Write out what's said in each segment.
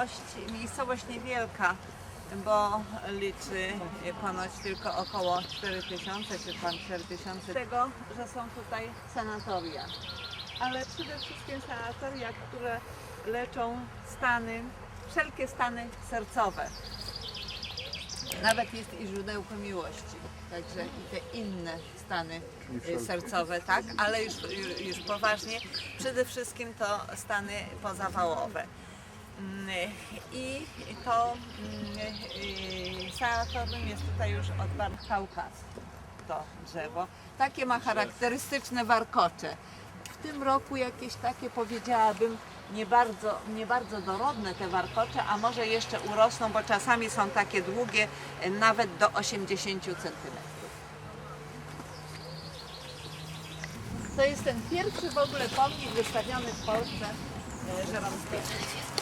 miejscowość, miejscowość niewielka, bo liczy ponoć tylko około 4000 czy tam 4000 tego, że są tutaj sanatoria. Ale przede wszystkim sanatoria, które leczą stany, wszelkie stany sercowe. Nawet jest i źródełko miłości, także i te inne stany y, sercowe, tak, ale już, już poważnie, przede wszystkim to stany pozawałowe. Mm, I to mm, y, saratowym jest tutaj już od Kaukaz to drzewo. Takie ma charakterystyczne warkocze. W tym roku jakieś takie powiedziałabym nie bardzo, nie bardzo dorodne te warkocze, a może jeszcze urosną, bo czasami są takie długie, nawet do 80 centymetrów. To jest ten pierwszy w ogóle pomnik wystawiony w Polsce e, Żeromskiego.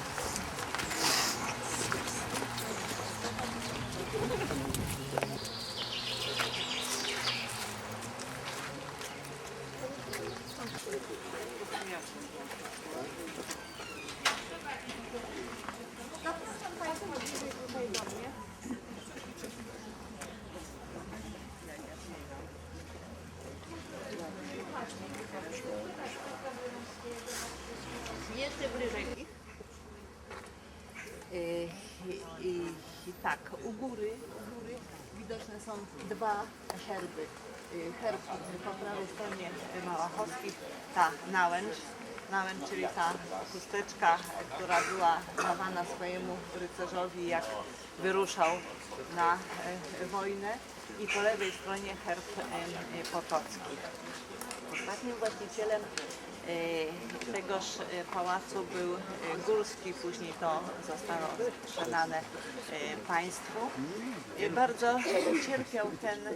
Jeszcze bliżej. Yy, yy. Polski, tak. U góry, u góry widoczne są dwa herby. Y, herb po prawej stronie y, Małachowskich, ta nałęcz, nałęcz, czyli ta chusteczka, która była dawana swojemu rycerzowi, jak wyruszał na y, wojnę i po lewej stronie herb Potocki. Ostatnim właścicielem tegoż e, pałacu był e, Górski, później to zostało sprzedane e, państwu. E, Bardzo cierpiał ten e,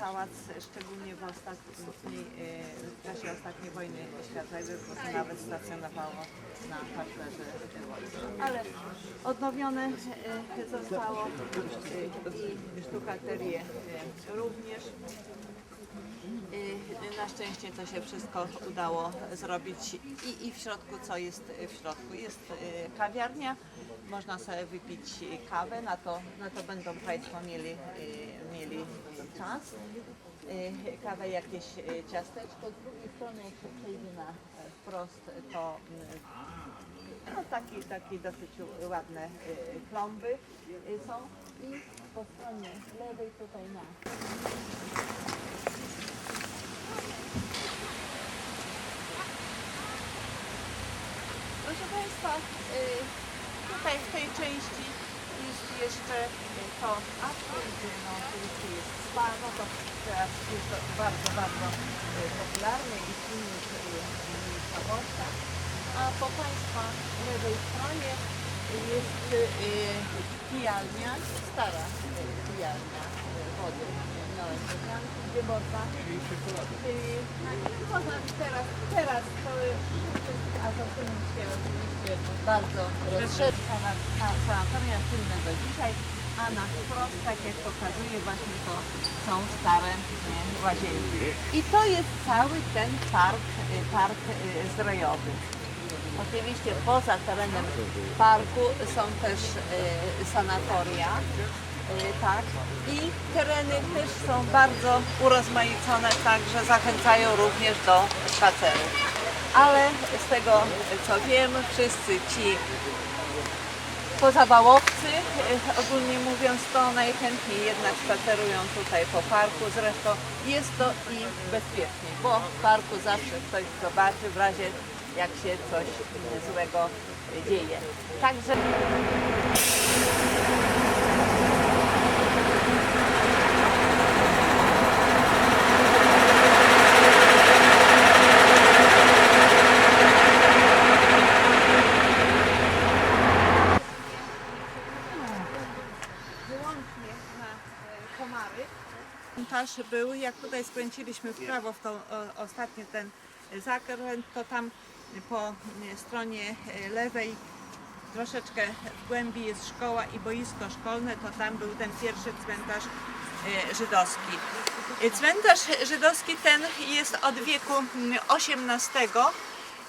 pałac, szczególnie w, ostatniej, e, w czasie ostatniej wojny światowej, bo nawet stacjonowało na parterze. Ale odnowione e, zostało e, i sztukaterię e, również. Y, Na szczęście to się wszystko udało zrobić i, i w środku co jest w środku? Jest y, kawiarnia, można sobie wypić kawę, na to, na to będą Państwo mieli, y, mieli czas. Kawę, jakieś ciasteczko, z drugiej strony jak przejdzie na e, wprost to no, taki, taki dosyć ładne klomby są i po stronie lewej tutaj na Proszę Państwa, y, tutaj w tej części jest jeszcze to gdzie no, oczywiście jest spa, no to teraz jest to bardzo, bardzo y, popularne i w innych y, miejscowościach. A po Państwa lewej stronie jest pijalnia, stara pijalnia wody gdzie można można teraz, teraz to a to się oczywiście bardzo rozszerza na sanatoria tylne do dzisiaj, a na wprost, tak jak pokazuje właśnie to są stare nie, łazienki. I to jest cały ten park, y, park y, zdrojowy. Oczywiście poza terenem parku są też y, sanatoria, tak, i tereny też są bardzo urozmaicone, także zachęcają również do spacerów. Ale z tego co wiem, wszyscy ci pozabałowcy, y, ogólnie mówiąc, to najchętniej jednak spacerują tutaj po parku. Zresztą jest to i bezpiecznie, bo w parku zawsze ktoś zobaczy w razie jak się coś złego dzieje. Także wyłącznie na e, komary. Jak tutaj skręciliśmy w prawo w tą o, ostatni ten zakręt, to tam po e, stronie e, lewej troszeczkę w głębi jest szkoła i boisko szkolne, to tam był ten pierwszy cmentarz e, żydowski. E, Cmentarz żydowski ten jest od wieku XVIII.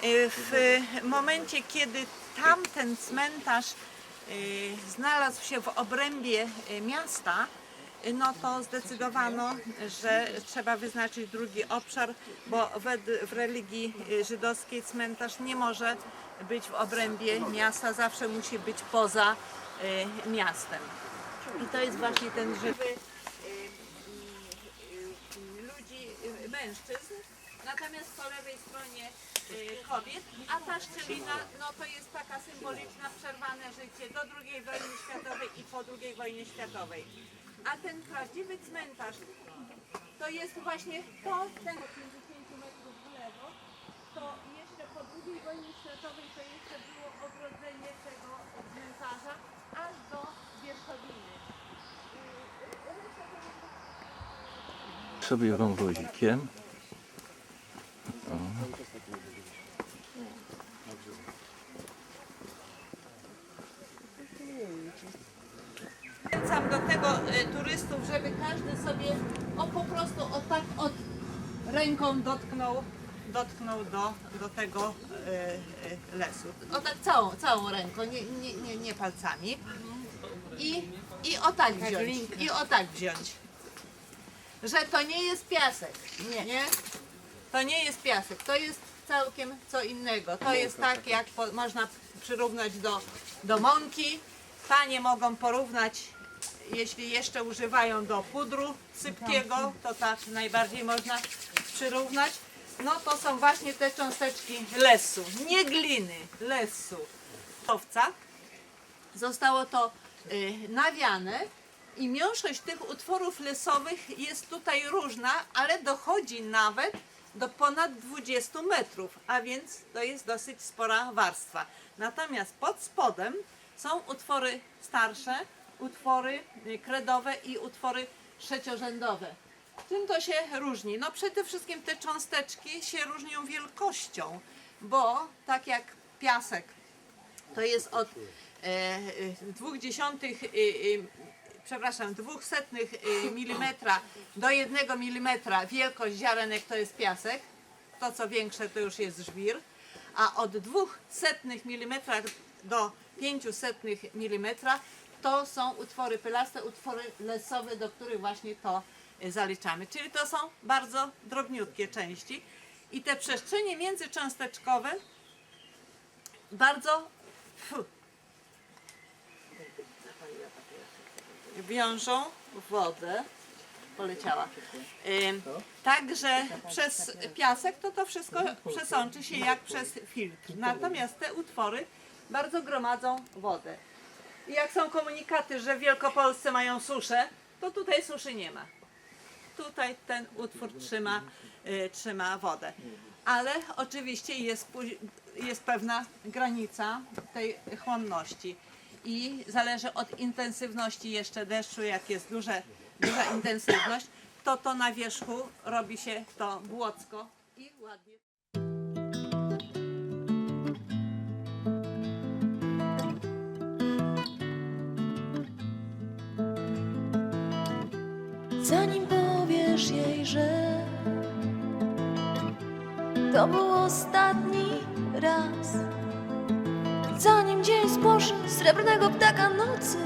E, W momencie, kiedy tamten cmentarz znalazł się w obrębie miasta, no to zdecydowano, że trzeba wyznaczyć drugi obszar, bo wed- w religii y, żydowskiej cmentarz nie może być w obrębie miasta, zawsze musi być poza y, miastem. I to jest właśnie ten żywy y, y, y, ludzi, y, mężczyzn, natomiast po lewej stronie y, kobiet, a ta szczelina no to jest taka symboliczna przerwane życie do II wojny światowej i po II wojnie światowej. A ten prawdziwy cmentarz to jest właśnie to, ten 50 metrów w lewo, to jeszcze po II wojnie światowej to jeszcze było ogrodzenie tego cmentarza aż do Wierzchowiny. sobie wąwozikiem do tego e, turystów, żeby każdy sobie o po prostu o tak od ręką dotknął, dotknął do, do tego e, e, lesu. O tak całą, całą ręką, nie, nie, nie, nie palcami. I, I o tak wziąć. I o tak wziąć. Że to nie jest piasek. Nie. nie? To nie jest piasek, to jest całkiem co innego. To jest tak, jak po, można przyrównać do, do mąki. Panie mogą porównać jeśli jeszcze używają do pudru sypkiego, to tak najbardziej można przyrównać. No to są właśnie te cząsteczki lesu, nie gliny, lesu. Owca. Zostało to y, nawiane i miąższość tych utworów lesowych jest tutaj różna, ale dochodzi nawet do ponad 20 metrów, a więc to jest dosyć spora warstwa. Natomiast pod spodem są utwory starsze, utwory y, kredowe i utwory trzeciorzędowe. Czym to się różni? No przede wszystkim te cząsteczki się różnią wielkością, bo tak jak piasek to jest od e, e, dwóch dziesiątych, e, e, przepraszam, dwóch setnych milimetra do jednego milimetra wielkość ziarenek to jest piasek, to co większe to już jest żwir, a od dwóch setnych milimetra do pięciu setnych milimetra to są utwory pylaste, utwory lesowe, do których właśnie to e, zaliczamy. Czyli to są bardzo drobniutkie części i te przestrzenie międzycząsteczkowe bardzo fu, wiążą wodę. Poleciała. Także przez piasek to to wszystko przesączy się jak przez filtr. Natomiast te utwory bardzo gromadzą wodę. I jak są komunikaty, że w Wielkopolsce mają suszę, to tutaj suszy nie ma. Tutaj ten utwór trzyma, y, trzyma wodę. Ale oczywiście jest, jest pewna granica tej chłonności i zależy od intensywności jeszcze deszczu, jak jest duże, duża intensywność, to to na wierzchu robi się to błocko i ładnie. To był ostatni raz, zanim dzień spłoszy srebrnego ptaka nocy,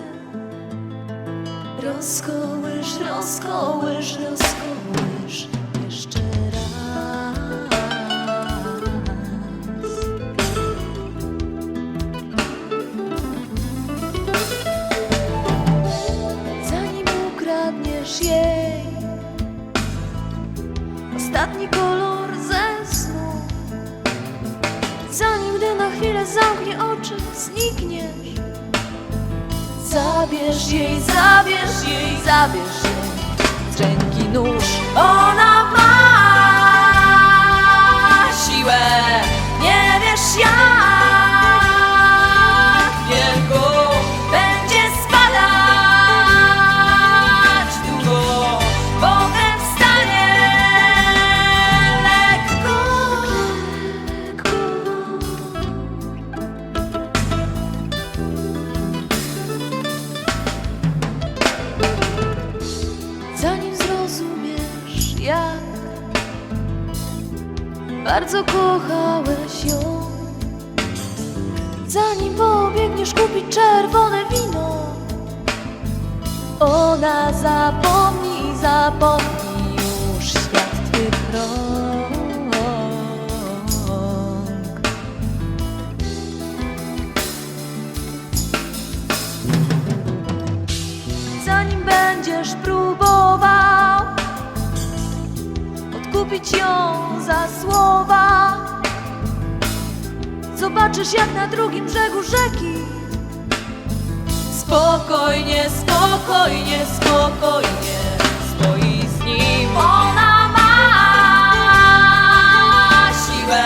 rozkołysz, rozkołysz, rozkołysz gdy na chwilę zamknie oczy, znikniesz. Zabierz jej, zabierz jej, zabierz jej z nóż. Ona ma siłę, nie wiesz jak bardzo kochałeś ją, zanim pobiegniesz kupić czerwone wino, ona zapomni, zapomni już świat twych rąk. zanim będziesz próbował odkupić ją za słowa. Zobaczysz, jak na drugim brzegu rzeki. Spokojnie, spokojnie, spokojnie stoi z nim. Ona ma siłę,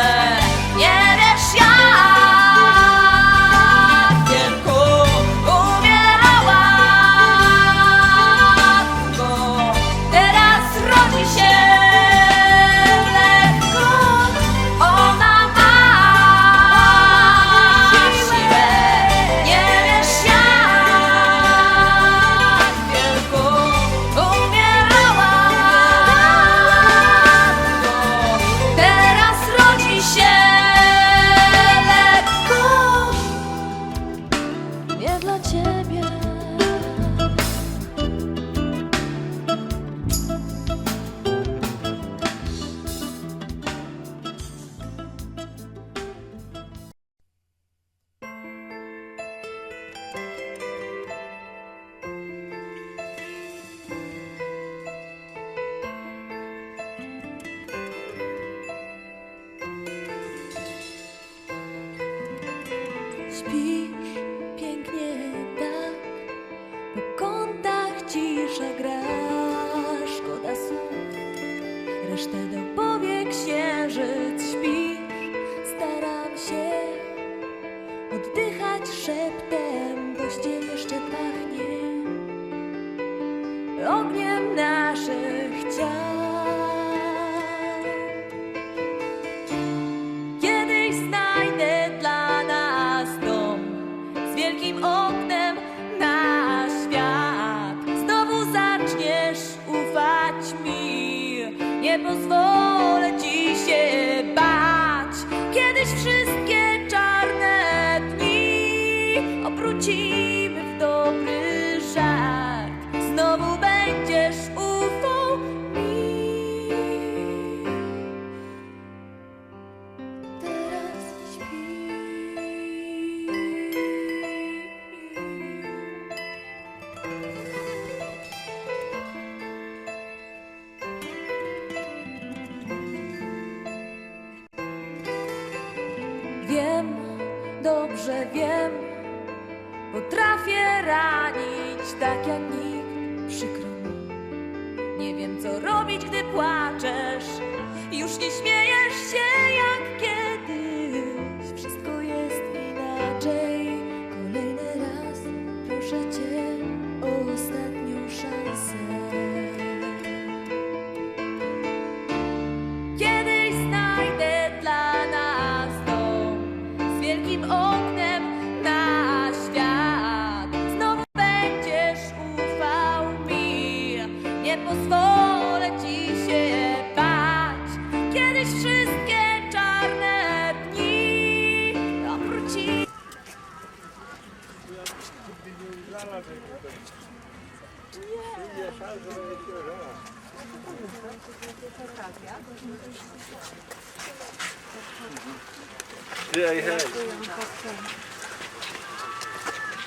nie pozwolę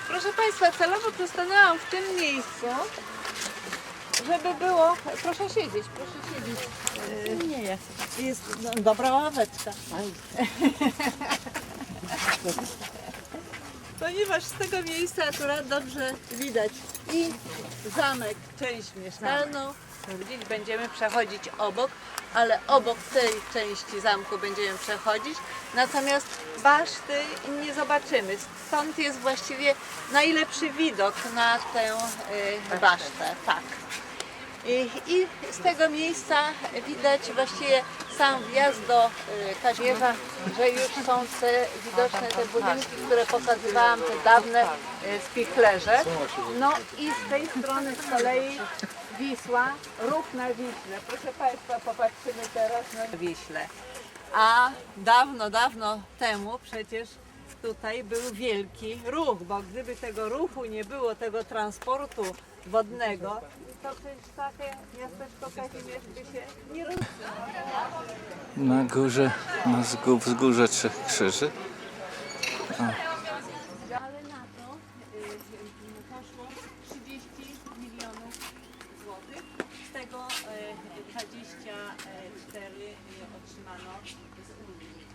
Proszę Państwa, celowo przystanęłam w tym miejscu, żeby było... Proszę siedzieć, proszę siedzieć. Nie jest. Jest dobra ławeczka. Ponieważ z tego miejsca akurat dobrze widać i zamek, część mieszkalną. Gdzieś będziemy przechodzić obok, ale obok tej części zamku będziemy przechodzić. Natomiast baszty nie zobaczymy. Stąd jest właściwie najlepszy widok na tę y, basztę. Tak. I, I z tego miejsca widać właściwie sam wjazd do y, Kazimierza, że już są te widoczne te budynki, które pokazywałam, te dawne y, spichlerze. No i z tej strony z kolei Wisła, ruch na Wiśle. Proszę Państwa, popatrzymy teraz na Wiśle. A dawno, dawno temu przecież tutaj był wielki ruch, bo gdyby tego ruchu nie było, tego transportu wodnego, to przecież takie miasteczko Kazimierz by się nie rozwijało. Na górze, na zgó- wzgórze Trzech Krzyży na to y, y, poszło 30 milionów złotych. Z tego y, 24 y, otrzymano z Unii.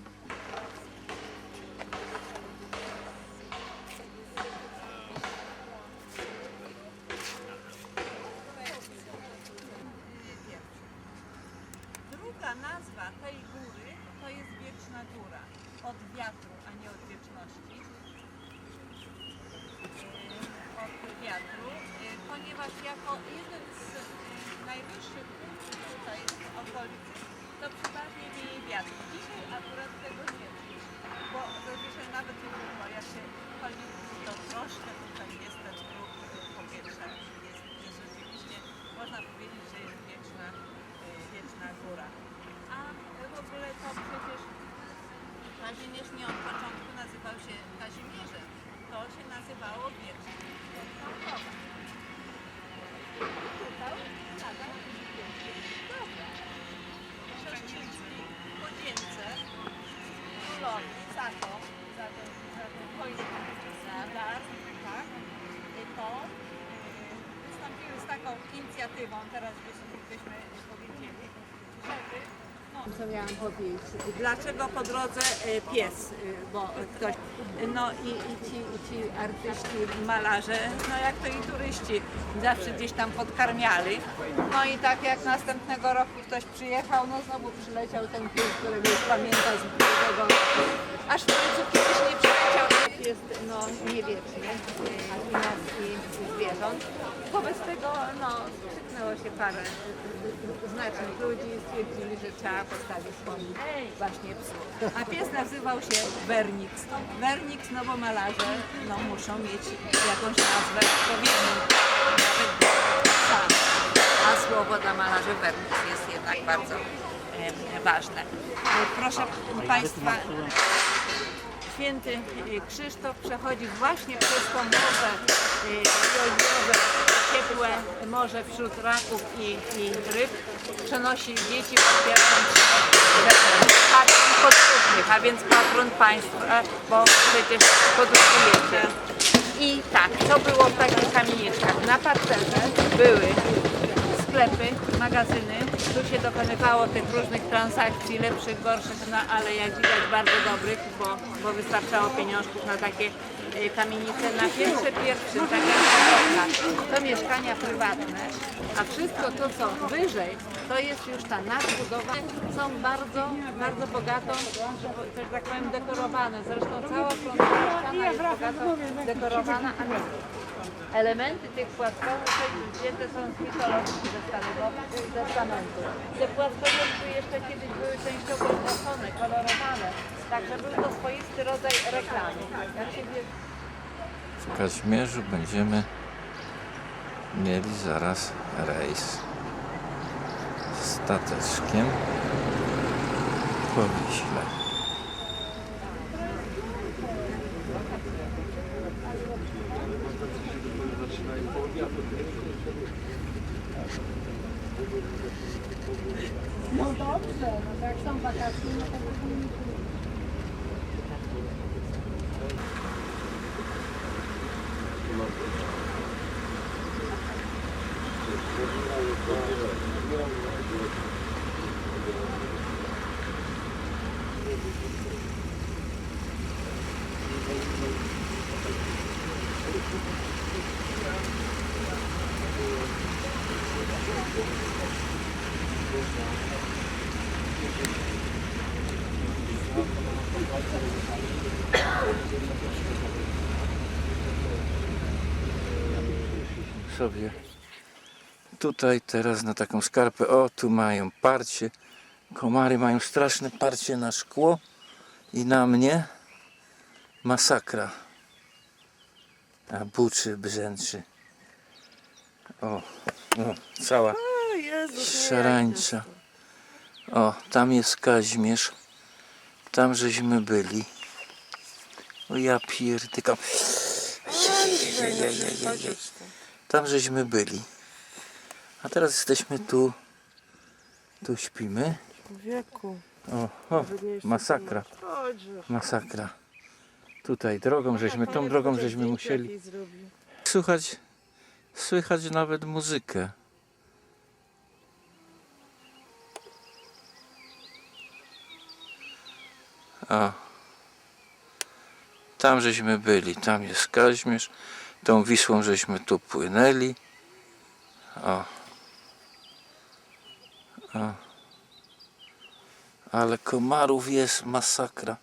Druga nazwa tej góry to jest Wieczna Góra. Od wiatru, a nie od wieczności. Yy, Od wiatru, yy, ponieważ jako jeden z yy, najwyższych punktów tutaj w okolicy to przeważnie wieje wiatr. Dzisiaj akurat tego nie ma, bo to dzisiaj nawet nie było. Jak się chodzi, to troszkę tutaj jest ten ruch yy, powietrza. Jest, jest rzeczywiście, można powiedzieć, że jest wieczna, yy, wieczna góra. A w ogóle to przecież Kazimierz nie od początku nazywał się Kazimierzem. To się nazywało Wieczny. Dobra. Nadal Dobra. Chrzciliśmy młodzieńce królowi za to, za to, za to wojsko, za dar, tak? I to y, wystąpiły z taką inicjatywą, teraz byśmy, byśmy powiedzieli, żeby no, Co miałam powiedzieć? Dlaczego po drodze e, pies? e, Bo ktoś, no i, i, ci, i ci artyści, malarze, no jak to i turyści, zawsze gdzieś tam podkarmiali. No i tak jak następnego roku ktoś przyjechał, no znowu przyleciał ten pies, którego już pamięta z tego, aż w końcu kiedyś nie przyleciał. Jest no niewieczny i nas zwierząt. Wobec tego no, skrzyknęło się parę znacznych ludzi i stwierdzili, że trzeba postawić pomnik właśnie psu. A pies nazywał się Wernix. Wernix, no bo malarze no, muszą mieć jakąś nazwę odpowiednią. A słowo dla malarzy Wernix jest jednak bardzo ważne. Proszę Państwa, Święty y, Krzysztof przechodzi właśnie przez to morze jodiowe, ciepłe morze wśród raków i, i ryb. Przenosi dzieci, podpierając patron podróżnych, a więc patron państwa, bo przecież podróżujecie. I tak, co było w takich kamieniczkach? Na parterze były sklepy, magazyny. Tu się dokonywało tych różnych transakcji, lepszych, gorszych, no ale jak widać bardzo dobrych, bo, bo wystarczało pieniążków na takie e, kamienice. Na pierwsze pierwszym, tak jak Polska, to mieszkania prywatne, a wszystko to, co wyżej, to jest już ta nadbudowa. Są bardzo, bardzo bogato, że tak powiem, dekorowane. Zresztą cała frontowa jest bogato dekorowana, a Elementy tych płaskowyżej wzięte są z mitologii testamentu-. Te płaskowyżki jeszcze kiedyś były częściowo złocone, kolorowane, także był to swoisty rodzaj reklamy. Jak się W Kazimierzu będziemy mieli zaraz rejs stateczkiem po Wiśle. Sobie tutaj teraz na taką skarpę. O, tu mają parcie. Komary mają straszne parcie na szkło i na mnie. Masakra. A buczy, brzęczy. O, cała szarańcza. O, tam jest Kazimierz. Tam żeśmy byli. O ja pierdykam. Tam żeśmy byli. A teraz jesteśmy tu. Tu śpimy. Wieku. O, o masakra. Masakra. Tutaj drogą żeśmy, tą drogą żeśmy musieli. Słychać, słychać nawet muzykę. O. Tam żeśmy byli, tam jest Kazimierz. Tą Wisłą żeśmy tu płynęli. O. O. Ale komarów jest masakra.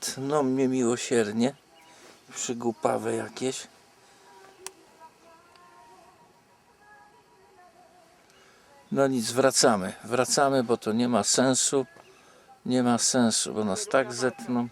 Tną mnie miłosiernie. Przygłupawe jakieś. No nic, wracamy. Wracamy, bo to nie ma sensu. Nie ma sensu, bo nas tak zetną.